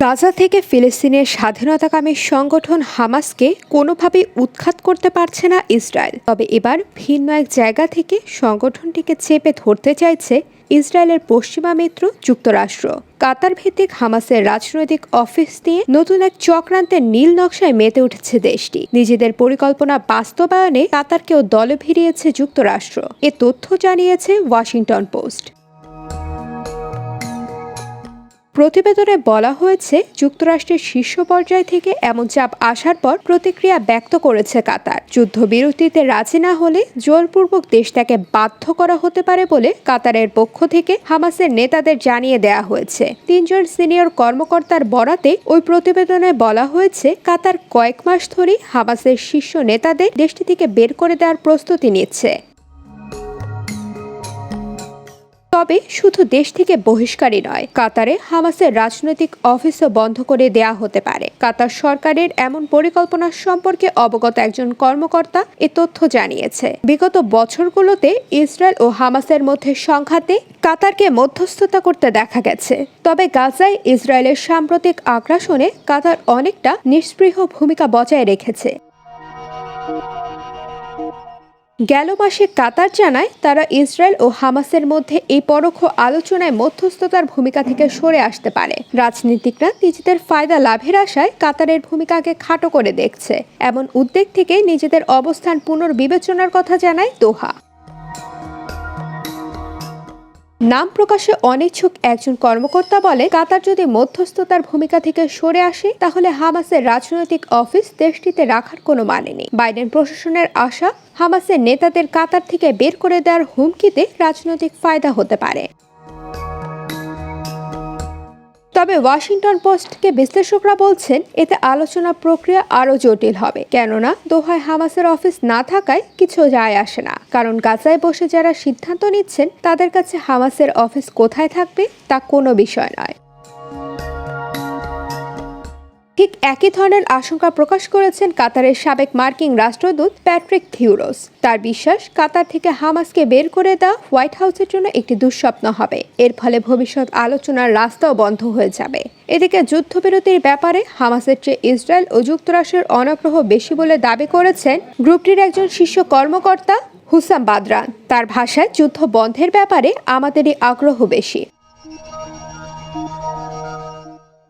গাজা থেকে ফিলিস্তিনের স্বাধীনতাকামী সংগঠন হামাসকে কোনোভাবেই উৎখাত করতে পারছে না ইসরায়েল। তবে এবার ভিন্ন এক জায়গা থেকে সংগঠনটিকে চেপে ধরতে চাইছে ইসরায়েলের পশ্চিমা মিত্র যুক্তরাষ্ট্র। কাতার ভিত্তিক হামাসের রাজনৈতিক অফিস দিয়ে নতুন এক চক্রান্তের নীল নকশায় মেতে উঠেছে দেশটি। নিজেদের পরিকল্পনা বাস্তবায়নে কাতারকেও দলে ভিড়িয়েছে যুক্তরাষ্ট্র। এ তথ্য জানিয়েছে ওয়াশিংটন পোস্ট। প্রতিবেদনে বলা হয়েছে, যুক্তরাষ্ট্রের শীর্ষ পর্যায় থেকে এমন চাপ আসার পর প্রতিক্রিয়া ব্যক্ত করেছে কাতার। যুদ্ধবিরতিতে রাজি না হলে জোরপূর্বক দেশটাকে বাধ্য করা হতে পারে বলে কাতারের পক্ষ থেকে হামাসের নেতাদের জানিয়ে দেয়া হয়েছে। তিনজন সিনিয়র কর্মকর্তার বরাতে ওই প্রতিবেদনে বলা হয়েছে, কাতার কয়েক মাস ধরেই হামাসের শীর্ষ নেতাদের দেশটি থেকে বের করে দেওয়ার প্রস্তুতি নিচ্ছে। তবে শুধু দেশ থেকে বহিষ্কারই নয়, কাতারে হামাসের রাজনৈতিক অফিসও বন্ধ করে দেয়া হতে পারে। কাতার সরকারের এমন পরিকল্পনা সম্পর্কে অবগত একজন কর্মকর্তা এ তথ্য জানিয়েছে। বিগত বছরগুলোতে ইসরায়েল ও হামাসের মধ্যে সংঘাতে কাতারকে মধ্যস্থতা করতে দেখা গেছে। তবে গাজায় ইসরায়েলের সাম্প্রতিক আগ্রাসনে কাতার অনেকটা নিষ্পৃহ ভূমিকা বজায় রেখেছে। গেল মাসে কাতার জানায় তারা ইসরায়েল ও হামাসের মধ্যে এই পরোক্ষ আলোচনায় মধ্যস্থতার ভূমিকা থেকে সরে আসতে পারে। রাজনীতিকরা নিজেদের ফায়দা লাভের আশায় কাতারের ভূমিকাকে খাটো করে দেখছে। এমন উদ্বেগ থেকে নিজেদের অবস্থান পুনর্বিবেচনার কথা জানায় দোহা। নাম প্রকাশে অনিচ্ছুক একজন কর্মকর্তা বলে কাতার যদি মধ্যস্থতার ভূমিকা থেকে সরে আসে, তাহলে হামাসের রাজনৈতিক অফিস দেশটিতে রাখার কোনো মানে নেই। বাইডেন প্রশাসনের আশা, হামাসের নেতাদের কাতার থেকে বের করে দেওয়ার হুমকিতে রাজনৈতিক ফায়দা হতে পারে। তবে ওয়াশিংটন পোস্টকে বিশ্লেষকরা বলছেন, এতে আলোচনা প্রক্রিয়া আরও জটিল হবে। কেননা, দোহায় হামাসের অফিস না থাকায় কিছু যায় আসে না। কারণ গাজায় বসে যারা সিদ্ধান্ত নিচ্ছেন, তাদের কাছে হামাসের অফিস কোথায় থাকবে তা কোনো বিষয় নয়। ঠিক একই ধরনের আশঙ্কা প্রকাশ করেছেন কাতারের সাবেক মার্কিন রাষ্ট্রদূত প্যাট্রিক থিউরোস। তার বিশ্বাস, কাতার থেকে হামাসকে বের করে দেওয়া হোয়াইট হাউসের জন্য একটি দুঃস্বপ্ন হবে। এর ফলে ভবিষ্যৎ আলোচনার রাস্তাও বন্ধ হয়ে যাবে। এদিকে যুদ্ধবিরতির ব্যাপারে হামাসের চেয়ে ইসরায়েল ও যুক্তরাষ্ট্রের অনাগ্রহ বেশি বলে দাবি করেছেন গ্রুপটির একজন শীর্ষ কর্মকর্তা হুসাম বাদরান। তার ভাষায়, যুদ্ধ বন্ধের ব্যাপারে আমাদেরই আগ্রহ বেশি।